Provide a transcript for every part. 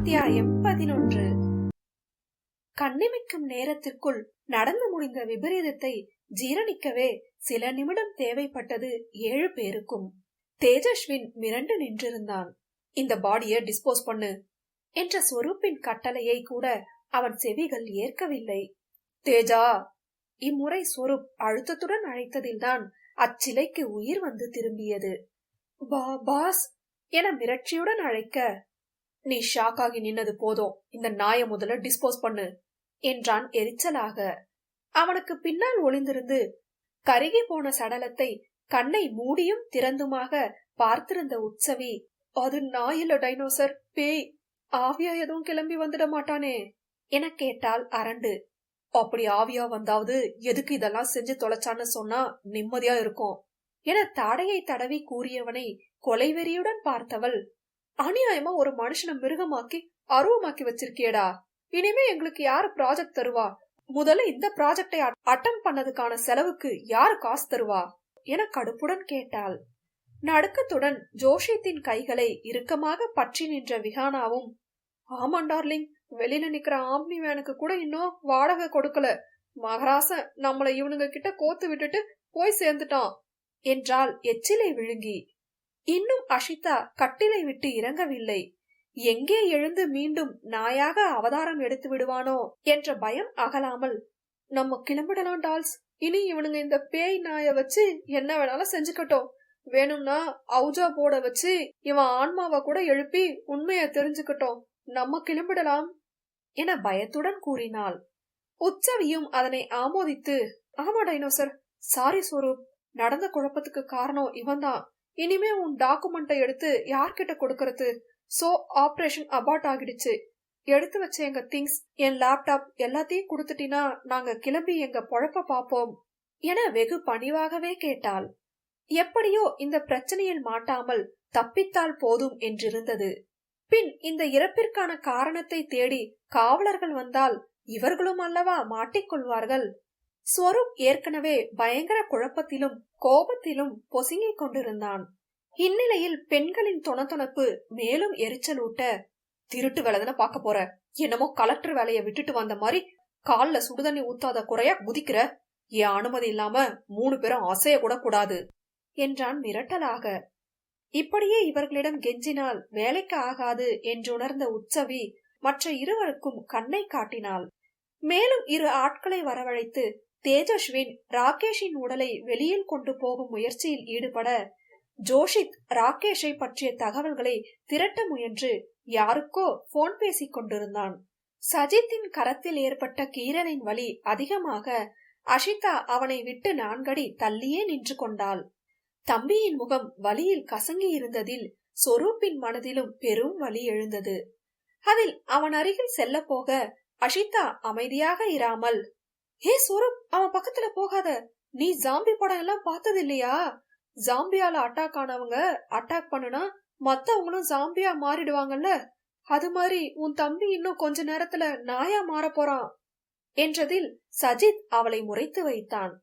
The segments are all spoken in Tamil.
அத்தியாயம் பதினொன்று. கண்ணிமைக்கும் நேரத்திற்குள் நடந்து முடிந்த விபரீதத்தை ஜீரணிக்கவே சில நிமிடம் தேவைப்பட்டது ஏழு பேருக்கும். தேஜஸ்வின் மிரண்டு நின்றிருந்தான். இந்த பாடிய டிஸ்போஸ் பண்ணு என்ற சொரூப்பின் கட்டளையை கூட அவன் செவிகள் ஏற்கவில்லை. தேஜா இம்முறை சொரூப் அழுத்தத்துடன் அழைத்ததில்தான் அச்சிலைக்கு உயிர் வந்து திரும்பியது. பா பாஸ் என மிரட்சியுடன் அழைக்க நீ ஷாக் ஆகி நின்னது போதும். இந்த நாய முதல்ல டிஸ்போஸ் பண்ணு என்றான் எரிச்சலாக. அவனுக்கு பின்னால் ஒளிந்திருந்து கருகி போன சடலத்தை கண்ணை மூடியும் திறந்துமாக பார்த்திருந்த உற்சவி அது நாயில டைனோசர். பேய் ஆவியா எதுவும் கிளம்பி வந்துட மாட்டானே? என கேட்டால் அரண்டு. அப்படி ஆவியா வந்தாவது எதுக்கு இதெல்லாம் செஞ்சு தொலைச்சான்னு சொன்னா நிம்மதியா இருக்கும். என தாடையை தடவி கூறியவனை கொலைவெறியுடன் பார்த்தவள் அநியாயமா ஒரு மனுஷனை மிருகமாக்கி அருவமாக்கி வச்சிருக்கியடா. இனிமே எங்களுக்கு யாரு ப்ராஜெக்ட் தருவா? முதல்ல இந்த ப்ராஜெக்டை அட்டம் பண்ணதுக்கான செலவுக்கு யாரு காசு தருவா? என கடுப்புடன் கேட்டாள். நடுக்கத்துடன் ஜோஷியத்தின் கைகளை இறுக்கமாக பற்றி நின்ற விஹானாவும் ஆமாம் டார்லிங் வெளியில நிக்கிற ஆம்னி வேனுக்கு கூட இன்னும் வாடகை கொடுக்கல. மகராசன் நம்மளை இவனுங்க கிட்ட கோத்து விட்டுட்டு போய் சேர்ந்துட்டான். என்றால் எச்சிலை விழுங்கி. இன்னும் அஷிதா கட்டிலை விட்டு இறங்கவில்லை. எங்கே எழுந்து மீண்டும் நாயாக அவதாரம் எடுத்து விடுவானோ என்ற பயம் அகலாமல் நம்ம கிளம்பிடலாம் டால்ஸ். இனி இவனுங்க இந்த பேய் நாய வச்சு என்ன வேணாலும் செஞ்சுக்கட்டும். வேணும்னா அவுஜா போட வச்சு இவன் ஆன்மாவை கூட எழுப்பி உண்மைய தெரிஞ்சுக்கட்டும். நம்ம கிளம்பிடலாம் என பயத்துடன் கூறினாள். உச்சவியும் அதனை ஆமோதித்து ஆமா டைனோசர். சாரி ஸ்வரூப் நடந்த குழப்பத்துக்கு காரணம் இவன்தான். இனிமே உன் டாக்குமெண்ட்டை எடுத்து யார்கிட்ட கொடுக்கறது? சோ ஆபரேஷன் அபார்ட் ஆகிடுச்சு. எடுத்து வச்ச எங்க திங்ஸ் என் லேப்டாப் எல்லாத்தையும் கொடுத்துட்டீனா நாங்க கிளம்பி எங்க பொழப்ப பாப்போம் என வெகு பணிவாகவே கேட்டாள். எப்படியோ இந்த பிரச்சனையில் மாட்டாமல் தப்பித்தால் போதும் என்றிருந்தது. பின் இந்த இறப்பிற்கான காரணத்தை தேடி காவலர்கள் வந்தால் இவர்களும் அல்லவா மாட்டிக்கொள்வார்கள்? ஸ்வரூப் ஏற்கனவே பயங்கர குழப்பத்திலும் கோபத்திலும் பொசுங்கிக் கொண்டிருந்தான். இந்நிலையில் பெண்களின் தொணத்தொணப்பு மேலும் எரிச்சலூட்ட திருட்டு வேலைதான பார்க்க போற? என்னமோ கலெக்டர் வேலையை விட்டுட்டு வந்த மாதிரி கால்ல சுடுதண்ணி ஊத்தாத குறையா குதிக்கிற? என் அனுமதி இல்லாம மூணு பேரும் அசைய கூட கூடாது? என்றான் மிரட்டலாக. இப்படியே இவர்களிடம் கெஞ்சினால் வேலைக்கு ஆகாது என்றுணர்ந்த உற்சவி மற்ற இருவருக்கும் கண்ணை காட்டினாள். மேலும் இரு ஆட்களை வரவழைத்து தேஜஸ்வின் ராகேஷின் உடலை வெளியில் கொண்டு போகும் முயற்சியில் ஈடுபட ஜோஷித் ராகேஷை பற்றிய தகவல்களை திரட்ட முயன்று யாருக்கோ போன் பேசிக் கொண்டிருந்தான். சஜித்தின் கரத்தில் ஏற்பட்ட கீரலின் வலி அதிகமாக அஷிதா அவனை விட்டு நான்கடி தள்ளியே நின்று கொண்டாள். தம்பியின் முகம் வலியில் கசங்கி இருந்ததில் சொரூப்பின் மனதிலும் பெரும் வலி எழுந்தது. அதில் அவன் அருகில் செல்ல போக அஷிதா அமைதியாக இராமல் ஏ சொரூப் அவன் பக்கத்துல போகாத. நீ ஜாம்பி படம் எல்லாம் பார்த்தது இல்லையா ஜாம்பியால அட்டாக் ஆனவங்க அட்டாக் பண்ணுனா மத்தவங்களும் ஜாம்பியா மாறிடுவாங்கல்ல? அது மாதிரி உன் தம்பி இன்னும் கொஞ்ச நேரத்துல நாயா மாற போறான் என்றதில் சஜித் அவளை முறைத்து வைத்தான்.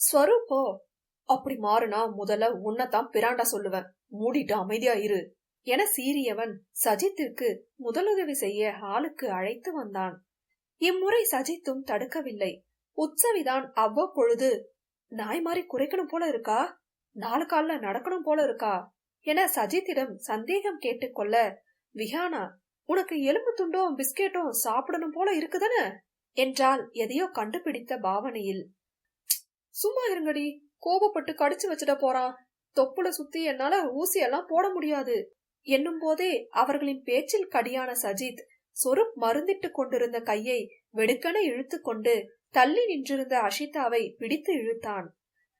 ஸ்வரூப்போ அப்படி மாறுனா முதல்ல உன்னைத்தான் பிராண்டா சொல்லுவேன். மூடிட்டு அமைதியா இரு என சீரியவன் சஜித்திற்கு முதலுதவி செய்ய ஆளுக்கு அழைத்து வந்தான். இம்முறை சஜித்தும் தடுக்கவில்லை. உற்சவிதான் அவ்வப்பொழுது. நாய் மாதிரி குறைக்கணும் போல இருக்கா? நாலு கால்ல நடக்கணும் போல இருக்கா? என சஜித்திடம் சந்தேகம் கேட்டுக்கொள்ள விஹானா உனக்கு எலும்பு துண்டும் பிஸ்கெட்டும் சாப்பிடணும் போல இருக்குதானே என்றால் எதையோ கண்டுபிடித்த பாவனையில். சும்மா இருங்கடி கோபப்பட்டு கடிச்சு வச்சிட போறான். தொப்புல சுத்தி என்னால ஊசியெல்லாம் போட முடியாது. என்னும் போதே அவர்களின் பேச்சில் கடியான சஜித் சொருப் மருந்திட்டு கொண்டிருந்த கையை வெடுக்கென இழுத்து கொண்டு தள்ளி நின்றிருந்த அஷிதாவை பிடித்து இழுத்தான்.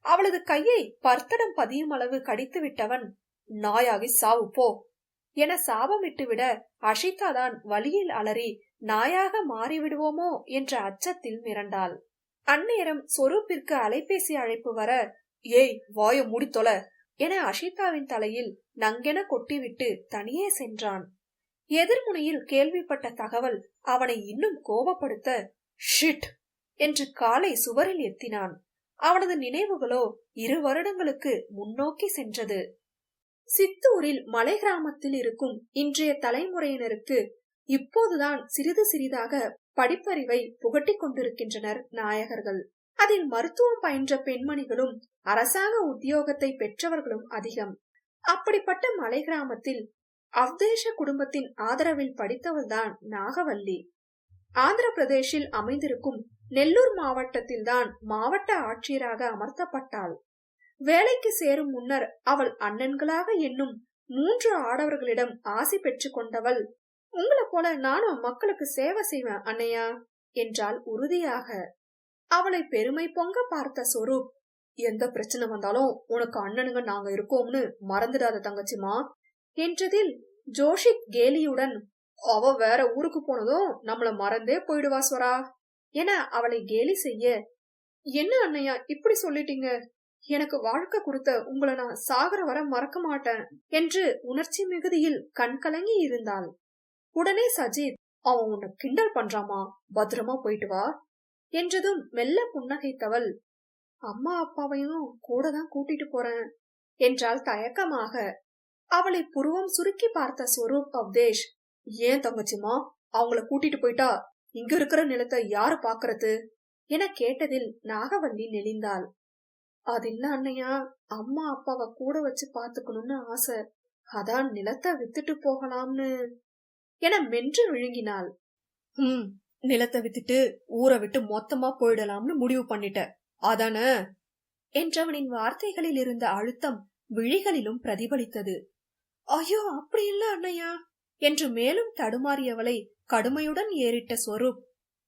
அவளது கையை பர்த்தடம் பதியும் அளவு கடித்து விட்டவன் நாயாகி சாவு போ என சாபமிட்டுவிட அஷிதா தான் வழியில் அலறி நாயாக மாறிவிடுவோமோ என்ற அச்சத்தில் மிரண்டாள். அந்நேரம் சொரூப்பிற்கு அலைபேசி அழைப்பு வர ஏய் வாய முடித்தொல என அஷிதாவின் தலையில் நங்கென கொட்டிவிட்டு தனியே சென்றான். எதிர்முனையில் கேள்விப்பட்ட தகவல் அவனை இன்னும் கோபப்படுத்த ஷிட் என்று காலை சுவரில் எத்தினான். அவனது நினைவுகளோ இரு வருடங்களுக்கு முன்னோக்கி சென்றது. சித்தூரில் மலை கிராமத்தில் இருக்கும் இன்றைய தலைமுறையினருக்கு இப்போதுதான் சிறிது சிறிதாக படிப்பறிவை புகட்டிக் கொண்டிருக்கின்றனர் நாயகர்கள். அதில் மருத்துவம் பயின்ற பெண்மணிகளும் அரசாங்க உத்தியோகத்தை பெற்றவர்களும் அதிகம். அப்படிப்பட்ட மலை கிராமத்தில் அவ்தேஷ குடும்பத்தின் ஆதரவில் படித்தவள்தான் நாகவல்லி. ஆந்திர பிரதேஷில் அமைந்திருக்கும் நெல்லூர் மாவட்டத்தில்தான் மாவட்ட ஆட்சியராக அமர்த்தப்பட்டாள். வேலைக்கு சேரும் முன்னர் அவள் அண்ணன்களாக என்னும் மூன்று ஆடவர்களிடம் ஆசி பெற்றுக் கொண்டவள் உங்களை போல நானும் மக்களுக்கு சேவை செய்வேன் அண்ணையா என்றால் உறுதியாக. அவளை பெருமை பொங்க பார்த்த சொரூப் எந்த பிரச்சனை வந்தாலும் உனக்கு அண்ணனுங்க நாங்க இருக்கோம்னு மறந்துடாத தங்கச்சிமா என்றதில் ஜோஷித் கேலியுடன் அவ வேற ஊருக்கு போனதும் நம்மள மறந்தே போயிடுவா ஸ்வரா. என அவளை கேலி செய்ய என்ன அண்ணையா இப்படி சொல்லிட்டீங்க? எனக்கு வாழ்க்கை கொடுத்த உங்களை நான் சாகர வர மறக்க மாட்டேன் என்று உணர்ச்சி மிகுதியில் கண் கலங்கி இருந்தாள். உடனே சஜித் அவன் உன்னை கிண்டல் பண்றாமா? பத்திரமா போயிட்டு வா என்றதும் மெல்ல புன்னகைத்தவள். அம்மா அப்பாவையும் கூட தான் கூட்டிட்டு போறேன் என்றால் தயக்கமாக. அவளை புருவம் சுருக்கி பார்த்த ஸ்வரூப் அவ்தேஷ் ஏன் தங்கச்சிமா அவங்கள கூட்டிட்டு போயிட்டா இங்க இருக்கிற நிலத்தை யாரு பாக்குறது? என கேட்டதில் நாகவல்லி நெளிந்தாள். அது இல்ல அண்ணையா அம்மா அப்பாவை கூட வச்சு பாத்துக்கணும்னு ஆசை. அதான் நிலத்தை வித்துட்டு போகலாம்னு என மென்று விழுங்கினாள். ஹம் நிலத்தை வித்துட்டு ஊரை விட்டு மொத்தமா போயிடலாம்னு முடிவு பண்ணிட்ட. அதான? என்றவனின் வார்த்தைகளில் இருந்த அழுத்தம் விழிகளிலும் பிரதிபலித்தது. ஐயோ அப்படி இல்ல அண்ணையா என்று மேலும் தடுமாறியவளை கடுமையுடன் ஏறிட்ட ஸ்வரூப்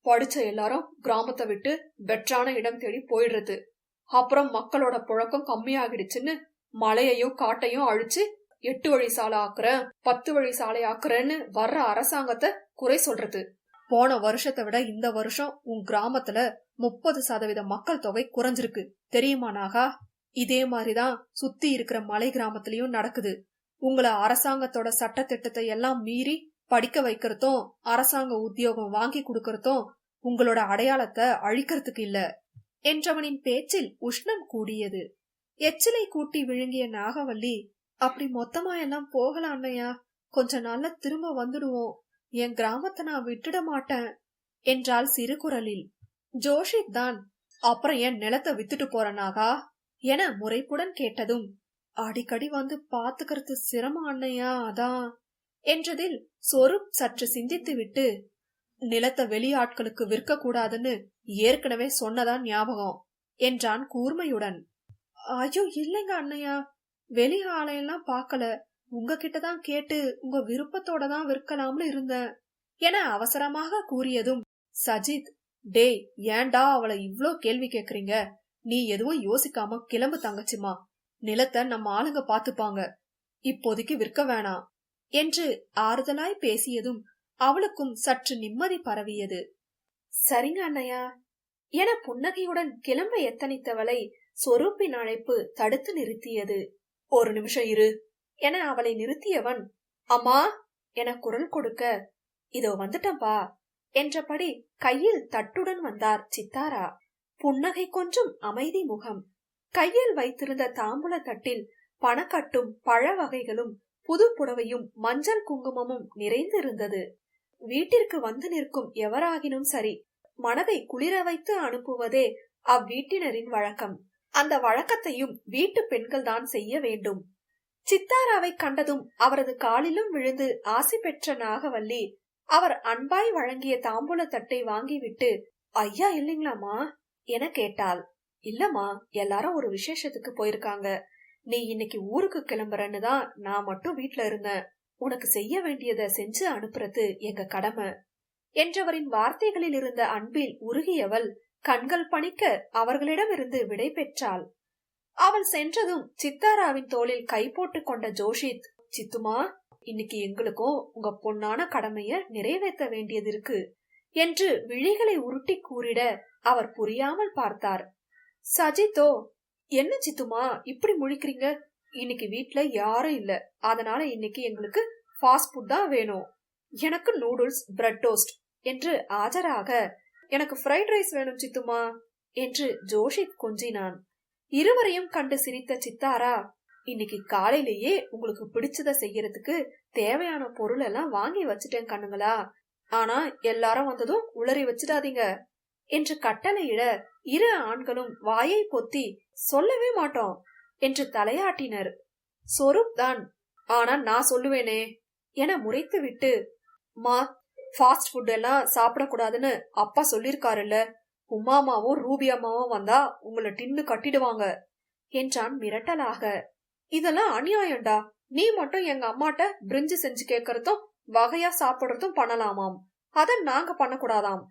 படிச்ச எல்லாரும் கிராமத்தை விட்டு பெற்றான இடம் தேடி போயிடுறது. அப்புறம் மக்களோட புழக்கம் கம்மியாகிடுச்சுன்னு மலையையும் காட்டையும் அழிச்சு எட்டு வழி சாலை ஆக்குறேன் பத்து வழி சாலை ஆக்குறேன்னு வர்ற அரசாங்கத்தை குறை சொல்றது. போன வருஷத்தை விட இந்த வருஷம் உன் கிராமத்துல முப்பது சதவீத மக்கள் தொகை குறைஞ்சிருக்கு. தெரியுமா நாகா? இதே மாதிரிதான் சுத்தி இருக்கிற மலை கிராமத்திலயும் நடக்குது. உங்களை அரசாங்கத்தோட சட்ட திட்டத்தை எல்லாம் மீறி படிக்க வைக்கிறதும் அரசாங்க உத்தியோகம் வாங்கி கொடுக்கறதும் உங்களோட அடையாளத்தை அழிக்கிறதுக்கு இல்ல. என்றவனின் பேச்சில் உஷ்ணம் கூடியது. எச்சிலை கூட்டி விழுங்கிய நாகவல்லி அப்படி மொத்தமா எல்லாம் போகலாம் அண்ணையா? கொஞ்ச நாள்ல திரும்ப வந்துடுவோம். என் கிராமத்தை நான் விட்டுட மாட்டேன். என்றாள் சிறு குரலில். ஜோஷித் தான் அப்புறம் என் நிலத்தை வித்துட்டு போறனாகா என முறைப்புடன் கேட்டதும் அடிக்கடி வந்து பாத்துக்கிறது சிரமம் அண்ணையா? அதான். என்றதில் சொருப் சற்று சிந்தித்து விட்டு நிலத்தை வெளியாட்களுக்கு விற்கக்கூடாதுன்னு ஏற்கனவே சொன்னதான் ஞாபகம் என்றான் கூர்மையுடன். ஐயோ இல்லைங்க அண்ணையா வெளி ஆலையெல்லாம் பார்க்கல. உங்ககிட்ட தான் கேட்டு உங்க விருப்பத்தோட தான் விற்கலாம்னு இருந்தேன் என அவசரமாக கூறியதும் சஜித் டேய் ஏன்டா அவளை இவ்ளோ கேள்வி கேக்குறீங்க? நீ எதுவும் யோசிக்காம கிளம்பு தங்கச்சிமா நிலத்தை நம்ம ஆளுங்க பாத்துப்பாங்க இப்போதைக்கு விற்க வேணாம். என்று ஆறுதலாய் பேசியதும் அவளுக்கும் சற்று நிம்மதி பரவியது. சரிங்க அண்ணையா என புன்னகையுடன் கிளம்ப எத்தனித்தவளை சொரூப்பின் அழைப்பு தடுத்து நிறுத்தியது. ஒரு நிமிஷம் இரு என அவளை நிறுத்தியவன் அம்மா என குரல் கொடுக்க. இதோ வந்துட்டம்பா என்றபடி கையில் தட்டுடன் வந்தார் சித்தாரா. புன்னகை கொஞ்சம் அமைதி முகம். கையில் வைத்திருந்த தாம்பூல தட்டில் பணக்கட்டும் பழ வகைகளும் புது புடவையும் மஞ்சள் குங்குமமும் நிறைந்திருந்தது. வீட்டிற்கு வந்து நிற்கும் எவராகினும் சரி மனதை குளிர வைத்து அனுப்புவதே அவ்வீட்டினரின் வழக்கம். அந்த வழக்கத்தையும் வீட்டு பெண்கள் தான் செய்ய வேண்டும். சித்தாராவை கண்டதும் அவரது காலிலும் விழுந்து ஆசி பெற்ற நாகவல்லி அவர் அன்பாய் வழங்கிய தாம்பூல தட்டை வாங்கிவிட்டு ஐயா இல்லைங்களாமா என கேட்டாள். இல்லம்மா எல்லாரும் ஒரு விசேஷத்துக்கு போயிருக்காங்க. நீ இன்னைக்கு ஊருக்கு கிளம்புறன்னு தான் நான் மட்டும் வீட்ல இருந்தேன். உனக்கு செய்ய வேண்டியதை செஞ்சு அனுப்புறது எங்க கடமை. என்றவரின் வார்த்தைகளில் இருந்த அன்பில் உருகியவள் கண்கள் பணிக்க அவர்களிடமிருந்து விடை பெற்றாள். அவள் சென்றதும் சித்தாராவின் தோளில் கை போட்டு கொண்ட ஜோஷித் சித்துமா இன்னைக்கு எங்களுக்கும் உங்க பொன்னான கடமைய நிறைவேற்ற வேண்டியது இருக்கு என்று விழிகளை உருட்டி கூறிட அவர் புரியாமல் பார்த்தார். சஜித்தோ என்ன சித்துமா இப்படி முழிக்கிறீங்க? இன்னைக்கு வீட்ல யாரும் இல்ல. அதனால இன்னைக்கு எங்களுக்கு ஃபாஸ்ட் ஃபுட் தான் வேணும். எனக்கு நூடுல்ஸ் பிரெட் டோஸ்ட் என்று ஆஜராக எனக்கு ஃப்ரைட் ரைஸ் வேணும் சித்துமா? என்று ஜோஷி கொஞ்சினான். இருவரையும் கண்டு சிரித்த சித்தாரா இன்னைக்கு காலையிலேயே உங்களுக்கு பிடிச்சத செய்யறதுக்கு தேவையான பொருள் எல்லாம் வாங்கி வச்சுட்டேன் கண்ணுங்களா? ஆனா எல்லாரும் வந்ததும் உளறி வச்சிடாதீங்க. என்று கட்டளையிட இரு ஆண்களும் வாயை பொத்தி சொல்லவே மாட்டோம் என்று தலையாட்டினர். சொரூப் தான். ஆனா நான் சொல்லுவேனே என முறைத்து விட்டு மா ஃபாஸ்ட் ஃபுட் எல்லாம் சாப்பிடக்கூடாதுன்னு அப்பா சொல்லிருக்காருல்ல. உமாமாவும் ரூபி அம்மாவும் வந்தா உங்களை டின்னு கட்டிடுவாங்க என்றான் மிரட்டலாக. இதெல்லாம் அநியாயம்டா. நீ மட்டும் எங்க அம்மாட்ட பிரிஞ்சு செஞ்சு கேக்குறதும் வகையா சாப்பிடுறதும் பண்ணலாமாம். அத நாங்க பண்ணக்கூடாதாம்.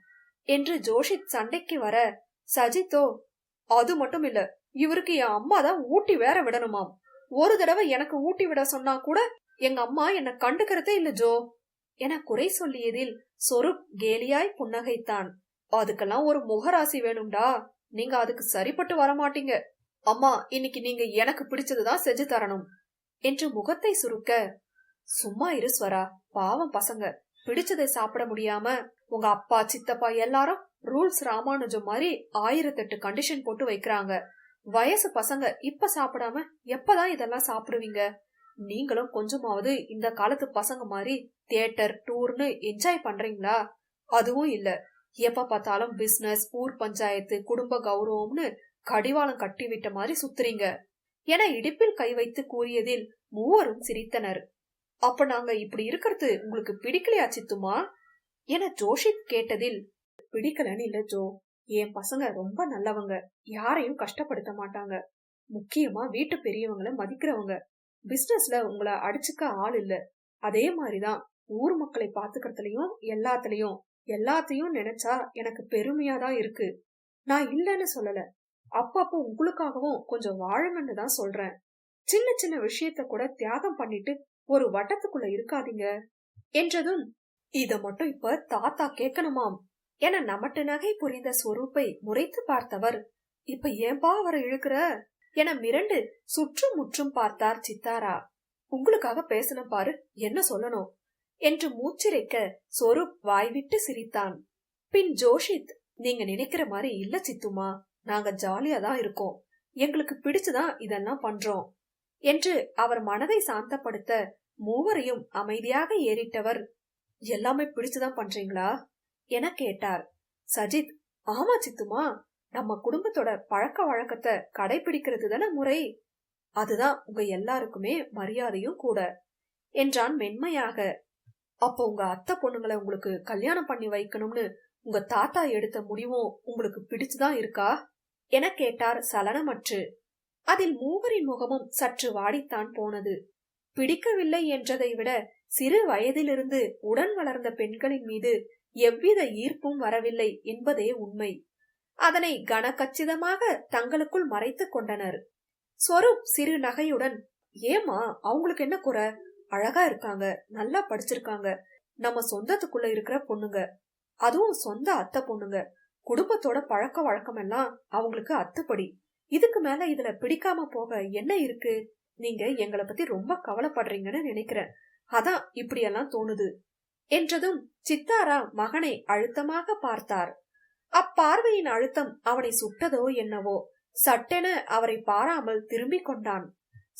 என்று ஜோஷித் சண்டைக்கு வர சஜித்தோ அது மட்டும் இல்ல இவருக்கு என் அம்மா தான் ஊட்டி வேற விடணுமாம். ஒரு தடவை எனக்கு ஊட்டி விட சொன்னா கூட எங்க அம்மா என்ன கண்டுக்கிறதே இல்ல ஜோ. என குறை சொல்லியதில் சொருப் கேலியாய் புன்னகைத்தான். அதுக்கெல்லாம் ஒரு முகராசி வேணும்டா. நீங்க அதுக்கு சரிப்பட்டு வரமாட்டீங்க. அம்மா இன்னைக்கு நீங்க எனக்கு பிடிச்சதுதான் செஞ்சு தரணும். என்று முகத்தை சுருக்க சும்மா இரு ஸ்வரா பாவம் பசங்க. பிடிச்சதை சாப்பிட முடியாம உங்க அப்பா சித்தப்பா எல்லாரும் ரூல்ஸ் ராமானுஜம் மாதிரி ஆயிரத்தெட்டு கண்டிஷன் போட்டு வைக்கிறாங்க. வயசு பசங்க இப்ப சாப்பிடாம எப்பதான் இதெல்லாம் சாப்பிடுவீங்க? நீங்களும் கொஞ்சமாவது இந்த காலத்து பசங்க மாதிரி தியேட்டர் டூர்னு என்ஜாய் பண்றீங்களா? அதுவும் இல்ல. எப்ப பார்த்தாலும் பிசினஸ் ஊர் பஞ்சாயத்து குடும்ப கௌரவம்னு கடிவாளம் கட்டி விட்ட மாதிரி சுத்துறீங்க. என இடுப்பில் கை வைத்து கூறியதில் மூவரும் சிரித்தனர். அப்ப நாங்க இப்படி இருக்கிறது உங்களுக்கு பிடிக்கலையா சித்துமா? என ஜோஷித் கேட்டதில் பிடிக்கலன்னு இல்ல ஜோ. என் பசங்க ரொம்ப நல்லவங்க. யாரையும் கஷ்டப்படுத்த மாட்டாங்க. முக்கியமா வீட்டு பெரியவங்களை மதிக்கிறவங்க. பிசினஸ்ல உங்களை அடிச்சுக்க ஆள் இல்ல. அதே மாதிரிதான் ஊர் மக்களை பாத்துக்கிறதுலயும் எல்லாத்துலயும். எல்லாத்தையும் நினைச்சா எனக்கு பெருமையா தான் இருக்கு. நான் இல்லைன்னு சொல்லல. அப்பப்போ உங்களுக்காகவும் கொஞ்சம் வாழுங்கன்னு தான் சொல்றேன். சின்ன சின்ன விஷயத்த கூட தியாகம் பண்ணிட்டு ஒரு வட்டத்துக்குள்ள இருக்காதீங்க. என்றதும் இத மட்டும் இப்ப தாத்தா கேட்கணுமாம் என நமட்டு நகை புரிந்த ஸ்வரூப்பை முறைத்து பார்த்தவர் இப்ப ஏன்பா அவரை இழுக்கிற? என மிரண்டு சுற்றும் முற்றும் பார்த்தார் சித்தாரா. உங்களுக்காக பேசணும் பாரு என்ன சொல்லணும்? என்று மூச்சிரைக்க சொரூப் வாய்விட்டு சிரித்தான். பின் ஜோஷித் நீங்க நினைக்கிற மாதிரி இல்ல சித்துமா நாங்க ஜாலியா தான் இருக்கோம். எங்களுக்கு பிடிச்சுதான் இதெல்லாம் பண்றோம். என்று அவர் மனதை சாந்தப்படுத்த மூவரையும் அமைதியாக ஏறிட்டவர். எல்லாமே பிடிச்சுதான் பண்றீங்களா? என கேட்டார். சஜித் ஆமா சித்துமா நம்ம குடும்பத்தோட பழக்க வழக்கத்தை கடைபிடிக்கிறது தானே முறை? அதுதான் உங்க எல்லாருக்குமே மரியாதையும் கூட என்றான் மென்மையாக. அப்போ உங்க அத்தை பொண்ணுங்களை உங்களுக்கு கல்யாணம் பண்ணி வைக்கணும்னு உங்க தாத்தா எடுத்த முடிவும் உங்களுக்கு பிடிச்சுதான் இருக்கா? என கேட்டார் சலனமற்று. அதில் மூவரின் முகமும் சற்று வாடித்தான் போனது. பிடிக்கவில்லை என்றதை விட சிறு வயதிலிருந்து உடன் வளர்ந்த பெண்களின் மீது எவ்வித ஈர்ப்பும் வரவில்லை என்பதே உண்மை. அதனை கனகச்சிதமாக தங்களுக்குள் மறைத்துக் கொண்டனர். ஸ்வரூப் சிறு நகையுடன் ஏமா அவங்களுக்கு என்ன குறை? அழகா இருக்காங்க நல்லா படிச்சிருக்காங்க. நம்ம சொந்தத்துக்குள்ள இருக்கிற பொண்ணுங்க. அதுவும் சொந்த அத்தை பொண்ணுங்க. குடும்பத்தோட பழக்க வழக்கம் எல்லாம் அவங்களுக்கு அத்துப்படி. இதுக்கு மேல இதுல பிடிக்காம போக என்ன இருக்கு? நீங்க எங்களை பத்தி ரொம்ப கவலைப்படுறீங்கன்னு நினைக்கிறேன். அதான் இப்படியெல்லாம் தோணுது என்றதும் சித்தாரா மகனை அழுத்தமாக பார்த்தார். அப்பார்வையின் அழுத்தம் அவனை சுட்டதோ என்னவோ சட்டென அவரை பாராமல் திரும்பிக் கொண்டான்.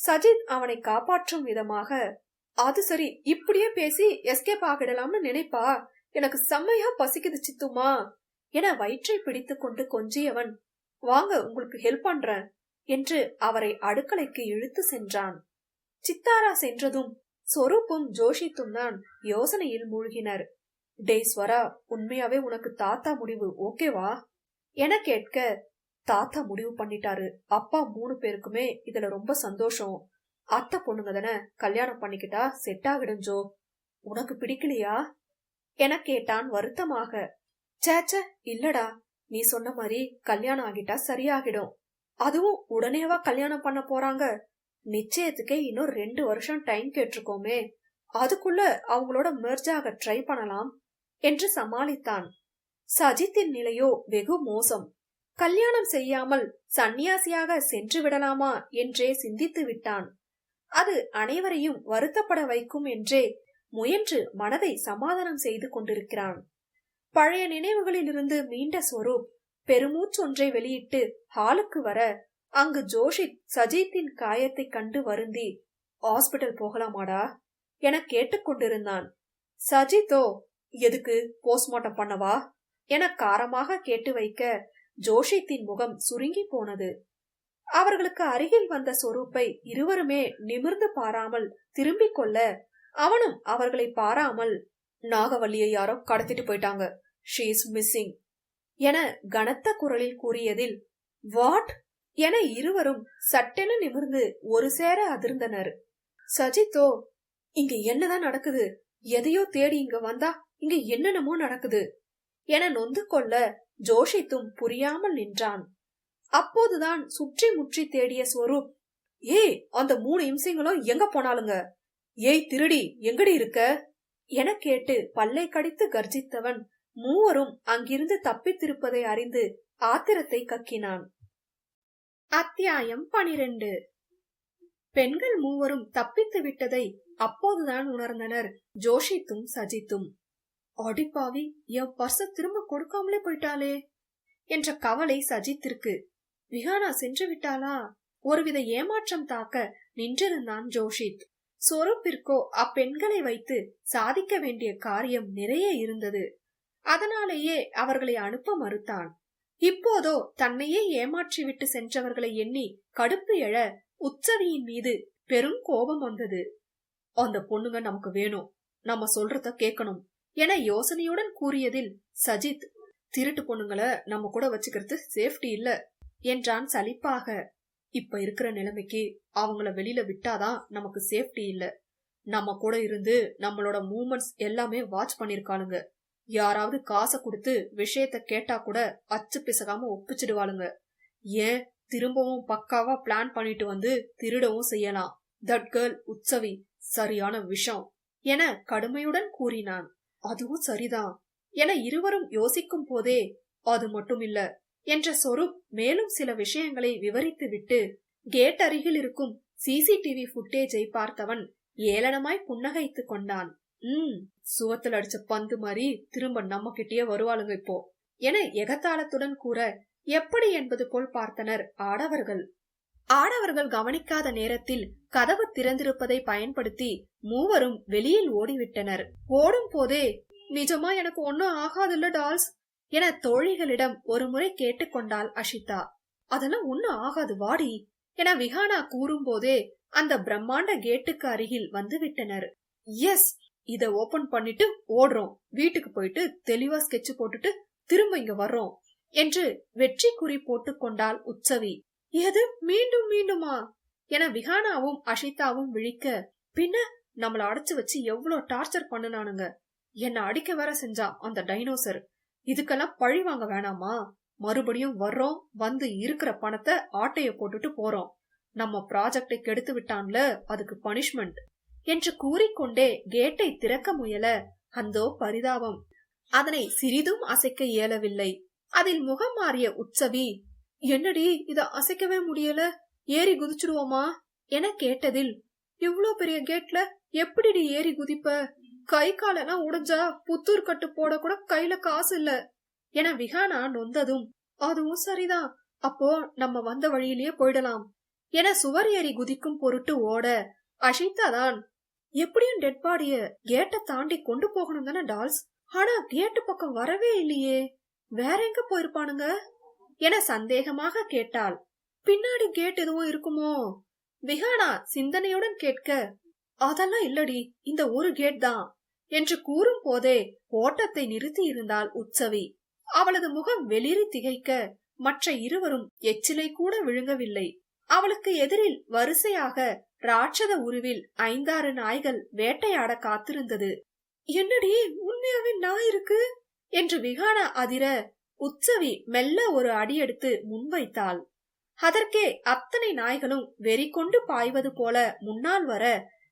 சஜித் அவனை காப்பாற்றும் விதமாக அது சரி இப்படியே பேசி எஸ்கேப் ஆகிடலாம்னு நினைப்பா? எனக்கு செம்மையா பசிக்குது சித்துமா? என வயிற்றை பிடித்து கொண்டு கொஞ்சியவன் வாங்க உங்களுக்கு ஹெல்ப் பண்றேன் என்று அவரை அடுக்கலைக்கு இழுத்து சென்றான். சித்தாரா சென்றதும் சொரூப்பும் ஜோஷித்தும் தான் யோசனையில் மூழ்கினர். டேஸ்வரா உண்மையாவே உனக்கு தாத்தா முடிவு ஓகேவா? என கேட்க தாத்தா முடிவு பண்ணிட்டாரு. அப்பா மூணு பேருக்குமே இதுல ரொம்ப சந்தோஷம். அத்தை பொண்ணுங்க தானே கல்யாணம் பண்ணிக்கிட்டா செட் ஆகிடும் ஜோ. உனக்கு பிடிக்கலையா? என கேட்டான் வருத்தமாக. சேச்ச இல்லடா. நீ சொன்ன மாதிரி கல்யாணம் ஆகிட்டா சரியாகிடும். அதுவும் உடனேவா கல்யாணம் பண்ண போறாங்க? நிச்சயத்துக்கே இன்னும் ரெண்டு வருஷம் டைம் கேட்டிருக்கோமே. அதுக்குள்ள அவங்களோட மெர்ஜாக ட்ரை பண்ணலாம் என்று சமாளித்தான். சஜித்தின் நிலையோ வெகு மோசம். கல்யாணம் செய்யாமல் சந்நியாசியாக சென்று விடலாமா என்றே சிந்தித்து விட்டான். அது அனைவரையும் வருத்தப்பட வைக்கும் என்றே முயன்று மனதை சமாதானம் செய்து கொண்டிருக்கிறான். பழைய நினைவுகளிலிருந்து மீண்ட ஸ்வரூப் பெருமூச்சொன்றை வெளியிட்டு ஹாலுக்கு வர அங்கு ஜோஷித் சஜித்தின் காயத்தை கண்டு வருந்தி ஹாஸ்பிட்டல் போகலாமாடா? என கேட்டுக்கொண்டிருந்தான் சஜித்தோ எதுக்கு போஸ்ட்மார்ட்டம் பண்ணவா? என காரமாக கேட்டு வைக்க ஜோஷித்தின் முகம் சுருங்கி போனது. அவர்களுக்கு அருகில் வந்த சொரூப்பை இருவருமே நிமிர்ந்து பாராமல் திரும்பிக் கொள்ள அவனும் அவர்களை பாராமல் நாகவல்லியை யாரோ கடத்திட்டு போயிட்டாங்க. ஷீ இஸ் மிஸ்ஸிங் என கனத்த குரலில் கூறியதில் வாட் என இருவரும் சட்டென நிமிர்ந்து ஒரு சேர அதிர்ந்தனர். சஜித்தோ இங்க என்னதான் நடக்குது? எதையோ தேடி இங்க வந்தா இங்க என்னென்னமோ நடக்குது? என நொந்து கொள்ள ஜோஷித்தும் புரியாமல் நின்றான். அப்போதுதான் சுற்றி முற்றி தேடிய ஸ்வரூப் ஏய் அந்த மூணு இம்சைங்களும் எங்க போனாலுங்க? ஏய் திருடி எங்கடி இருக்க? என கேட்டு பல்லை கடித்து கர்ஜித்தவன் மூவரும் அங்கிருந்து தப்பித்திருப்பதை அறிந்து ஆத்திரத்தை கக்கினான். அத்தியாயம் பனிரெண்டு. பெண்கள் மூவரும் தப்பித்து விட்டதை அப்போதுதான் உணர்ந்தனர். ஜோஷித்தும் சஜித்தும். அடிப்பாவி என் பர்ச திரும்ப கொடுக்காமலே போயிட்டாளே என்ற கவலை சஜித்திற்கு. விஹானா சென்று விட்டாளா? ஒருவித ஏமாற்றம் தாக்க நின்றிருந்தான் ஜோஷித். சொரூப்பிற்கோ அப்பெண்களை வைத்து சாதிக்க வேண்டிய காரியம் நிறைய இருந்தது. அதனாலேயே அவர்களை அனுப்ப மறுத்தான். இப்போதோ தன்னையே ஏமாற்றிவிட்டு சென்றவர்களை எண்ணி கடுப்பு எழ உச்சவியின் மீது பெரும் கோபம் வந்தது. அந்த பொண்ணுங்க நமக்கு வேணும். நம்ம சொல்றத கேட்கணும் என யோசனையுடன் கூறியதில் சஜித் திருட்டு பொண்ணுங்களை நம்ம கூட வச்சுக்கிறது சேஃப்டி இல்ல என்றான் சலிப்பாக. இப்ப இருக்கிற நிலைமைக்கு அவங்கள வெளியில விட்டாதான் நமக்கு சேஃப்டி இல்ல. நம்ம கூட இருந்து நம்மளோட மூமெண்ட்ஸ் எல்லாமே வாட்ச் பண்ணிருக்காளுங்க யாராவது காசை கொடுத்து விஷயத்த கேட்டா கூட அச்சு பிசகாம ஒப்பிச்சிடுவாளுங்க. ஏன்? திரும்பவும் பக்காவா பிளான் பண்ணிட்டு வந்து திருடவும் செய்யலாம். தட் கேர்ள் உற்சவி சரியான விஷம் என கடுமையுடன் கூறினான். அதுவும் சரிதான். என இருவரும் யோசிக்கும் போதே அது மட்டும் இல்ல என்ற சொரூப் மேலும் சில விஷயங்களை விவரித்துவிட்டு கேட் அருகில் இருக்கும் சிசிடிவி ஃபுட்டேஜை பார்த்தவன் ஏளனமாய் புன்னகைத்துக் கொண்டான். ம். சுவத்தில் அடிச்ச பந்து மாதிரி திரும்ப நம்ம கிட்டேயே வருவாளுங்க இப்போ. என எகத்தாளத்துடன் கூற எப்படி என்பது போல் பார்த்தனர் ஆடவர்கள். ஆடவர்கள் கவனிக்காத நேரத்தில் கதவு திறந்திருப்பதை பயன்படுத்தி மூவரும் வெளியில் ஓடிவிட்டனர். ஓடும் போதே நிஜமா எனக்கு ஒன்னும் ஆகாதுல்ல டால்ஸ் என தோழிகளிடம் ஒருமுறை கேட்டுக்கொண்டாள் அஷிதா. அதெல்லாம் ஒன்னும் ஆகாது வாடி என விஹானா கூறும்போதே அந்த பிரம்மாண்ட கேட்டுக்கு அருகில் வந்து விட்டனர். எஸ் இத ஓபன் பண்ணிட்டு ஓடுறோம். வீட்டுக்கு போயிட்டு தெளிவா ஸ்கெட்ச் போட்டுட்டு திரும்ப இங்க வர்றோம் என்று வெற்றி குறி போட்டுக்கொண்டாள் உற்சவி. எது? மீண்டும் மீண்டுமா? என விஹானாவும் அஷிதாவும் விழிக்க பின்ன நம்மள அடைச்சு வச்சு எவ்வளவு டார்ச்சர் பண்ணுனானுங்க. என்ன அடிக்க வேற செஞ்சா அந்த டைனோசர் இதுக்கெல்லாம் பழி வாங்க வேணாமா? மறுபடியும் வர்றோம் வந்து இருக்கிற பணத்தை ஆட்டைய போட்டுட்டு போறோம். நம்ம ப்ராஜெக்டை கெடுத்து விட்டான்ல அதுக்கு பனிஷ்மெண்ட் என்று கூறிக்கொண்டே கேட்டை திறக்க முயல. அந்தோ பரிதாபம். அதனை சிறிதும் அசைக்க இயலவில்லை. அதில் முகம் மாறிய உற்சவி என்னடி இத அசைக்கவே முடியல? ஏறி குதிச்சிடுவோமா? என கேட்டதில் இவ்ளோ பெரிய கேட்ல எப்படிடி ஏறி குதிப்ப? கை காலெல்லாம் உடைஞ்சா புத்தூர் கட்டு போட கூட கையில காசு இல்ல. என விஹானா நொந்ததும் அதுவும் சரிதான் அப்போ நம்ம வந்த வழியிலேயே போயிடலாம். என சுவர் ஏறி குதிக்கும் பொருட்டு ஓட அஷிதா தான் எப்படியும் டெட் பாடிய கேட்டை தாண்டி கொண்டு போகணும் தானே டால்ஸ்? ஆனா கேட்டு பக்கம் வரவே இல்லையே. வேற எங்க போயிருப்பானுங்க? என சந்தேகமாக கேட்டாள். பின்னாடி கேட் எதுவும் இருக்குமோ? விஹானா சிந்தனையுடன் கேட்க அதெல்லாம் இல்லடி இந்த ஒரு கேட் தான் என்று கூறும் போதே ஓட்டத்தை நிறுத்தி இருந்தாள் உற்சவி. அவளது முகம் வெளிரி திகைக்க மற்ற இருவரும் எச்சிலை கூட விழுங்கவில்லை. அவளுக்கு எதிரில் வரிசையாக ராட்சத உருவில் ஐந்தாறு நாய்கள் வேட்டையாட காத்திருந்தது. என்னடி உண்மையாவே நாய் இருக்கு? என்று விகானா அதிர உற்சவி மெல்ல ஒரு அடியெடுத்து முன்வைத்தாள். அதற்கே அத்தனை நாய்களும் வெறி கொண்டு பாய்வது போல முன்னால் வர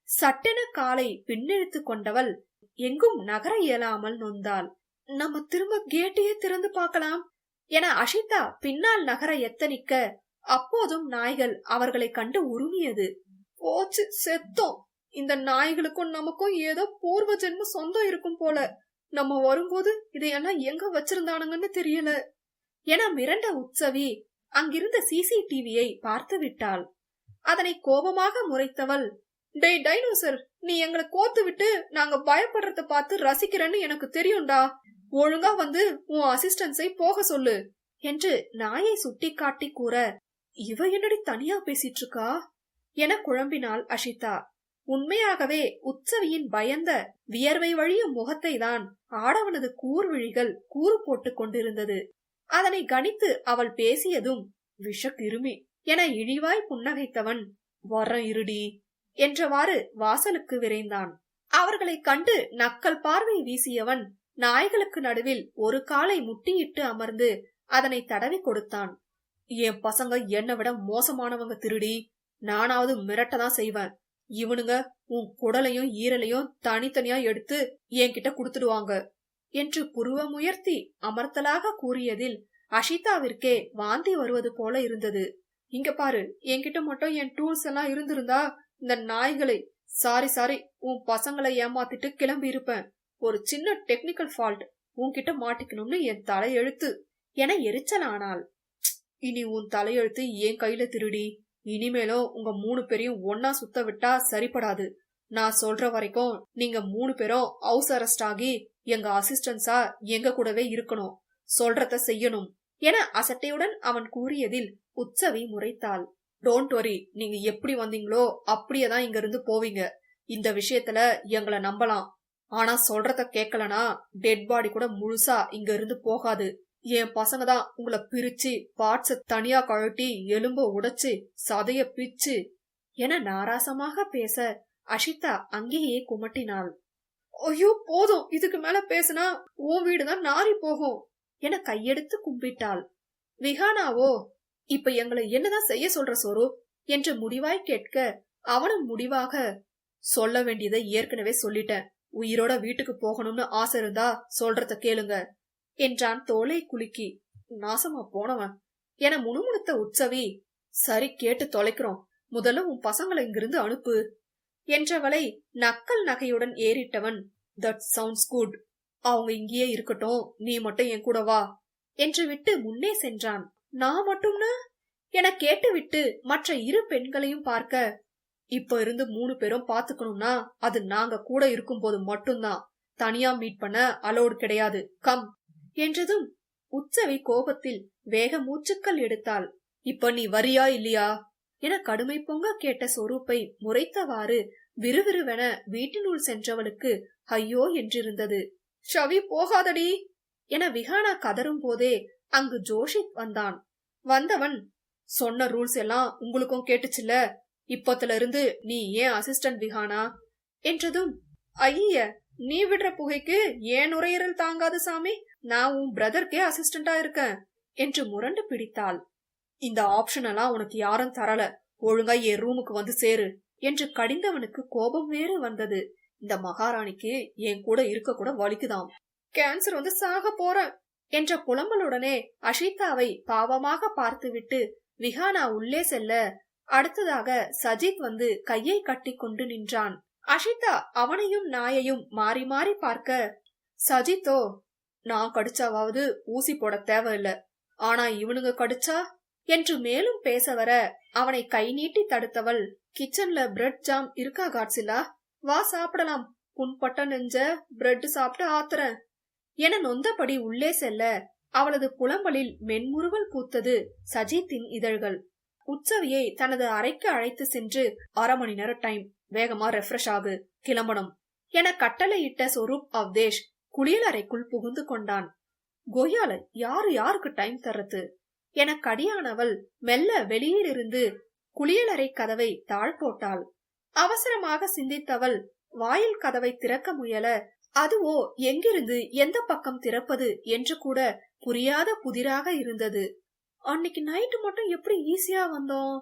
சட்டென காலை பின்னிழுத்து கொண்டவள் எங்கும் நகர இயலாமல் நொந்தாள். நம்ம திரும்ப கேட்டையே திறந்து பார்க்கலாம் என அஷிதா பின்னால் நகர எத்தனிக்க அப்போதும் நாய்கள் அவர்களை கண்டு உருமியது. போச்சு செத்தோம். இந்த நாய்களுக்கும் நமக்கும் ஏதோ பூர்வ ஜென்ம சொந்தம் இருக்கும் போல. நம்ம வரும்போது இதையெல்லாம் எங்க வச்சிருந்தானுங்கன்னு தெரியல. என மிரண்ட உற்சவி அங்கிருந்த சிசிடிவியை பார்த்து விட்டாள். அதனை கோபமாக முறைத்தவள் டேய் டைனோசர் நீ எங்களை கோத்து விட்டு நாங்க பயப்படுறத பார்த்து ரசிக்கிறேன்னு எனக்கு தெரியும்டா. ஒழுங்கா வந்து உன் அசிஸ்டன்ஸை போக சொல்லு என்று நாயை சுட்டி காட்டி கூற இவ என்னடி தனியா பேசிட்டு இருக்கா? என குழம்பினாள் அஷிதா. உண்மையாகவே உற்சவியின் பயந்த வியர்வை வழியும் முகத்தை தான் ஆடவனது கூர்விழிகள் கூறு போட்டுக் கொண்டிருந்தது. அதனை கணித்து அவள் பேசியதும் விஷக்கிருமி என இழிவாய் புன்னகைத்தவன் வர இருடி என்றவாறு வாசலுக்கு விரைந்தான். அவர்களை கண்டு நக்கல் பார்வை வீசியவன் நாய்களுக்கு நடுவில் ஒரு காலை முட்டியிட்டு அமர்ந்து அதனை தடவி கொடுத்தான். என் பசங்க என்னை விட மோசமானவங்க திருடி நானாவது மிரட்டதான் செய்வேன். இவனுங்க உன் குடலையும் ஈரலையும் தனித்தனியா எடுத்து என்கிட்ட குடுத்துடுவாங்க என்று புருவமுயர்த்தி அமர்த்தலாக கூறியதில் அஷிதாவிற்கே வாந்தி வருவது போல இருந்தது. இங்க பாரு என்கிட்ட மட்டும் என் டூல்ஸ் எல்லாம் இருந்திருந்தா இந்த நாய்களை சாரி சாரி உன் பசங்களை ஏமாத்திட்டு கிளம்பி இருப்பேன். ஒரு சின்ன டெக்னிக்கல் ஃபால்ட் உன்கிட்ட மாட்டிக்கணும்னு என் தலையெழுத்து. என எரிச்சல் ஆனால் இனி உன் தலையெழுத்து என் கையில திருடி இனிமேலோ உங்க மூணு பேரையும் ஒன்னா சுத்த விட்டா சரிப்படாது. நான் சொல்ற வரைக்கும் நீங்க மூணு பேரும் ஹவுஸ் அரெஸ்ட் ஆகி எங்க அசிஸ்டன்ஸா எங்க கூடவே இருக்கணும். சொல்றத செய்யணும். என அசட்டையுடன் அவன் கூறியதில் உற்சவி முறைத்தாள். டோன்ட் வரி நீங்க எப்படி வந்தீங்களோ அப்படியே தான் இங்க இருந்து போவீங்க. இந்த விஷயத்துல எங்களை நம்பலாம். ஆனா சொல்றத கேட்கலனா டெட் பாடி கூட முழுசா இங்க இருந்து போகாது. என் பசங்க தான் உங்களை பிரிச்சு பார்ட்ஸ தனியா கழட்டி எலும்ப உடைச்சு சதைய பிச்சு என நாராசமாக பேச அஷிதா அங்கேயே குமட்டினாள். ஐயோ போதும். இதுக்கு மேல பேசினா உன் வீடுதான் நாரி போகும் என கையெடுத்து கும்பிட்டாள். விஹானாவோ இப்ப எங்களை என்னதான் செய்ய சொல்ற சொரு என்று முடிவாய் கேட்க அவனும் முடிவாக சொல்ல வேண்டியதை ஏற்கனவே சொல்லிட்டேன். உயிரோட வீட்டுக்கு போகணும்னு ஆசை இருந்தா சொல்றத கேளுங்க. என்றான் தோலை குலுக்கி. நாசமா போனவன். என முணுமுணுத்த உற்சவி சரி கேட்டு தொலைக்கிறோம். முதல்ல உன் பசங்களை இங்கிருந்து அனுப்பு. என்றவளை நக்கல் நகையுடன் ஏறிட்டவன் தட் சவுண்ட்ஸ் குட் அவங்க இங்கேயே இருக்கட்டும். நீ மட்டும் என் கூட வா. என்று விட்டு முன்னே சென்றான். நான் மட்டும்னா? என கேட்டுவிட்டு மற்ற இரு பெண்களையும் பார்க்க இப்ப இருந்து மூணு பேரும் பாத்துக்கணும்னா அது நாங்க கூட இருக்கும்போது மட்டும்தான். தனியா மீட் பண்ண அலோடு கிடையாது. கம் என்றதும் உற்சவி கோபத்தில் வேக மூச்சுக்கள் எடுத்தாள். இப்ப நீ வரியா இல்லையா? என கடுமை பொங்க கேட்ட சொரூப்பை முறைத்தவாறு விறுவிறுவென வீட்டினுள் சென்றவளுக்கு ஐயோ என்றிருந்தது. ஷவி போகாதடி என விஹானா கதரும் போதே அங்கு ஜோஷித் வந்தான். வந்தவன் சொன்ன ரூல்ஸ் எல்லாம் உங்களுக்கும் கேட்டுச்சுல்ல? இப்பத்துல இருந்து நீ ஏன் அசிஸ்டன்ட் விஹானா? என்றதும் ஐய நீ விடுற புகைக்கு ஏன் நுரையீரல் தாங்காது சாமி? நான் உன் பிரதர்க்கே அசிஸ்டண்டா இருக்கேன் என்று முரண்டு பிடித்தாள். இந்த ஆப்ஷன் எல்லாம் உனக்கு யாரும் தரல. ஒழுங்கா என் ரூமுக்கு வந்து சேரு என்று கடிந்தவனுக்கு கோபம் வேறு வந்தது. இந்த மகாராணிக்கு என் கூட இருக்க கூட வலிக்குதாம். கேன்சர் வந்து சாக போறேன் என்ற புலம்பலுடனே அஷிதாவை பாவமாக பார்த்துவிட்டு விஹானா உள்ளே செல்ல அடுத்ததாக சஜித் வந்து கையை கட்டி கொண்டு நின்றான். அஷிதா அவனையும் நாயையும் மாறி மாறி பார்க்க சஜித்தோ நான் கடிச்சாவது ஊசி போட தேவையில்ல. ஆனா இவனுங்க கடிச்சா? என்று மேலும் பேச வர அவனை கை நீட்டி தடுத்தவள் கிச்சன்ல பிரெட் ஜாம் இருக்கா காட்சிலா? வா சாப்பிடலாம். புண்பட்ட நெஞ்ச பிரெட் சாப்பிட்டு ஆத்துறேன். என நொந்தபடி உள்ளே செல்ல அவளது புலம்பலில் மென்முறுவல் பூத்தது சஜித்தின் இதழ்கள். உற்சவியை தனது அறைக்கு அழைத்து சென்று அரை மணி நேரம் டைம் வேகமா ரெஃப்ரெஷ் ஆகு. கிளம்பணும். என கட்டளையிட்ட சொரூப் அவதேஷ் குளியலறைக்குள் புகுந்து கொண்டான். கொய்யால யாரு யாருக்கு டைம் தர்றது? என கடியானவள் மெல்ல வெளியிலிருந்து குளியலறை கதவை தாழ் போட்டாள். அவசரமாக சிந்தித்தவள் வாயில் கதவை திறக்க முயல அதுவோ எங்கிருந்து எந்த பக்கம் திறப்பது என்று கூட புரியாத புதிராக இருந்தது. அன்னைக்கு நைட்டு மட்டும் எப்படி ஈஸியா வந்தோம்?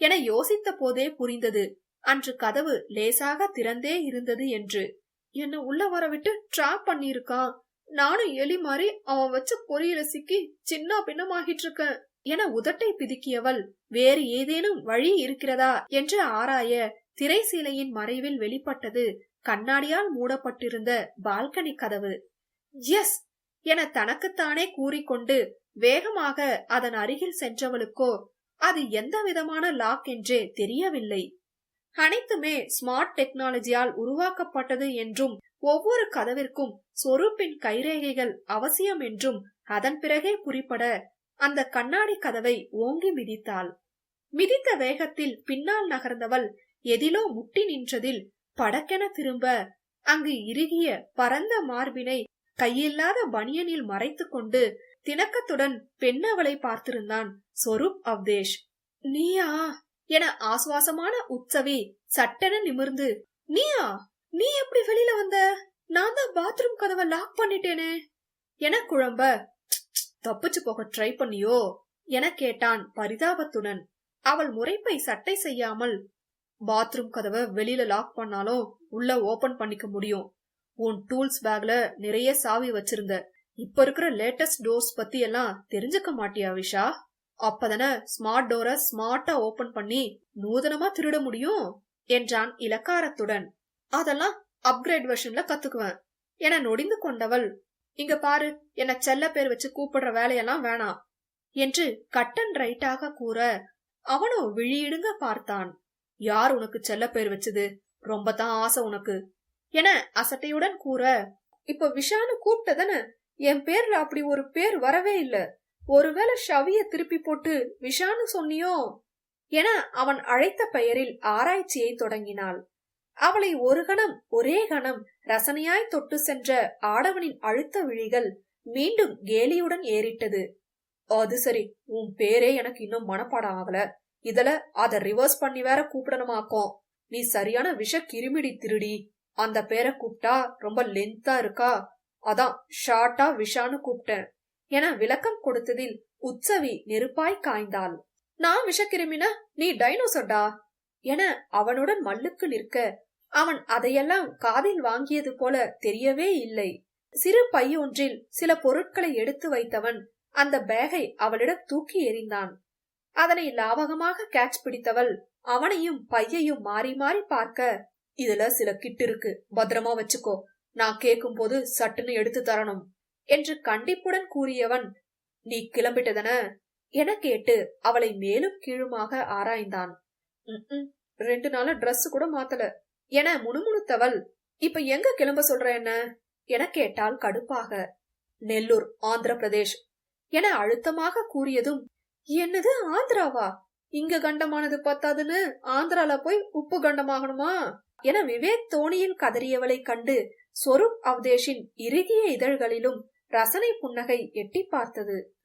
என யோசித்த போதே புரிந்தது. அன்று கதவு லேசாக திறந்தே இருந்தது என்று என்ன உள்ள வர விட்டு ட்ராப் பண்ணிருக்கான் நானும் எலி மாதிரி அவன் வச்ச பொறியில சிக்கி சின்ன பின்னமாகிட்டு இருக்கேன். என உதட்டை பிதுக்கியவள் வேறு ஏதேனும் வழி இருக்கிறதா? என்று ஆராய திரைசீலையின் மறைவில் வெளிப்பட்டது கண்ணாடியால் மூடப்பட்டிருந்த பால்கனி கதவு. எஸ் என தனக்குத்தானே கூறிக்கொண்டு வேகமாக அதன் அருகில் சென்றவளுக்கோ அது எந்த விதமான லாக் என்றே தெரியவில்லை. அனைத்துமே ஸ்மார்ட் டெக்னாலஜியால் உருவாக்கப்பட்டது என்றும் ஒவ்வொரு கதவிற்கும் சொரூப்பின் கைரேகைகள் அவசியம் என்றும் அதன் பிறகே குறிப்பட அந்த கண்ணாடி கதவை ஓங்கி மிதித்தாள். மிதித்த வேகத்தில் பின்னால் நகர்ந்தவள் எதிலோ முட்டி நின்றதில் படக்கென திரும்ப அங்கு இறுகிய பரந்த மார்பினை கையில்லாத பனியனில் மறைத்துக் கொண்டு திணக்கத்துடன் பெண்ணவளை பார்த்திருந்தான் சொரூப் அவ்தேஷ். நீயா? என ஆசுவாசமான உற்சவி சட்டென நிமிர்ந்து நீயா? நீ எப்படி வெளியில வந்த? நான் தான் பாத்ரூம் கதவை லாக் பண்ணிட்டேனே என குழம்ப தப்பிச்சு போக ட்ரை பண்ணியோ? என கேட்டான் பரிதாபத்துடன். அவள் முறைப்பை சட்டை செய்யாமல் பாத்ரூம் கதவை வெளியில லாக் பண்ணாலும் உள்ள ஓபன் பண்ணிக்க முடியும். உன் டூல்ஸ் பேக்ல நிறைய சாவி வச்சிருந்த. இப்ப இருக்கிற லேட்டஸ்ட் டோர்ஸ் பத்தி எல்லாம் தெரிஞ்சுக்க மாட்டியா விஷா? அப்பதானே ஸ்மார்ட் டோரை ஸ்மார்ட்டா ஓபன் பண்ணி நூதனமா திருட முடியும்? என்றான் இலக்காரத்துடன் அதெல்லாம் அப்கிரேட் வெர்ஷன்ல கத்துக்குவேன். என நொடிந்து கொண்டவள் இங்க பாரு என்ன செல்ல பேர் வச்சு கூப்பிடுற வேலையெல்லாம் வேணாம் என்று கட்டன் ரைட்டாக கூற அவனோ விழியிடுங்க பார்த்தான். யார் உனக்கு செல்ல பேர் வச்சது? ரொம்ப தான் ஆசை உனக்கு என அசட்டையுடன் கூற இப்ப விஷானு கூப்பிட்டதான? என் பேர்ல அப்படி ஒரு பேர் வரவே இல்ல. ஒருவேளை ஷவிய திருப்பி போட்டு விஷானு சொன்னியோ? என அவன் அழைத்த பெயரில் ஆராய்ச்சியை தொடங்கினாள். அவளை ஒரு கணம் ஒரே கணம் ரசனையாய் தொட்டு சென்ற ஆடவனின் அழுத்த விழிகள் மீண்டும் கேலியுடன் ஏறிட்டது. அது சரி உன் பேரே எனக்கு இன்னும் மனப்பாடம் ஆகல. இதுல அத ரிவர்ஸ் பண்ணி வேற கூப்பிடணுமாக்கும். நீ சரியான விஷ கிருமிடி திருடி அந்த பேரை கூப்பிட்டா ரொம்ப லென்த்தா இருக்கா? அதான் ஷார்ட்டா விஷான்னு கூப்பிட்டேன். என விளக்கம் கொடுத்ததில் உற்சவி நெருப்பாய் காய்ந்தாள். நான் விஷக்கிருமினா நீ டைனோசர்டா? என அவனுடன் மல்லுக்கு நிற்க அவன் அதையெல்லாம் காதில் வாங்கியது போல தெரியவே இல்லை. சிறு பையொன்றில் சில பொருட்களை எடுத்து வைத்தவன் அந்த பேகை அவளிடம் தூக்கி எறிந்தான். அதனை லாவகமாக கேட்ச் பிடித்தவள் அவனையும் பையையும் மாறி மாறி பார்க்க இதுல சில கிட்டு இருக்கு. பத்திரமா வச்சுக்கோ. நான் கேட்கும் போது சட்டுன்னு எடுத்து தரணும். என்று கண்டிப்புடன் கூறியவன் நீ கிளம்பிட்டதன? என கேட்டு அவளை மேலும் கீழுமாக ஆராய்ந்தான். ரெண்டு நாள ட்ரெஸ் கூட மாத்தல என முணுமுணுத்தவள் இப்ப எங்க கிளம்ப சொல்ற என்ன? என கேட்டால் கடுப்பாக. நெல்லூர் ஆந்திர பிரதேஷ் என அழுத்தமாக கூறியதும் என்னது ஆந்திராவா? இங்க கண்டமானது பத்தாதுன்னு ஆந்திரால போய் உப்பு கண்டமாகணுமா? என விவேக் தோணியில் கதறியவளை கண்டு சொரூப் அவதேஷின் இறுகிய இதழ்களிலும் ரசனை புன்னகை எட்டி பார்த்தது.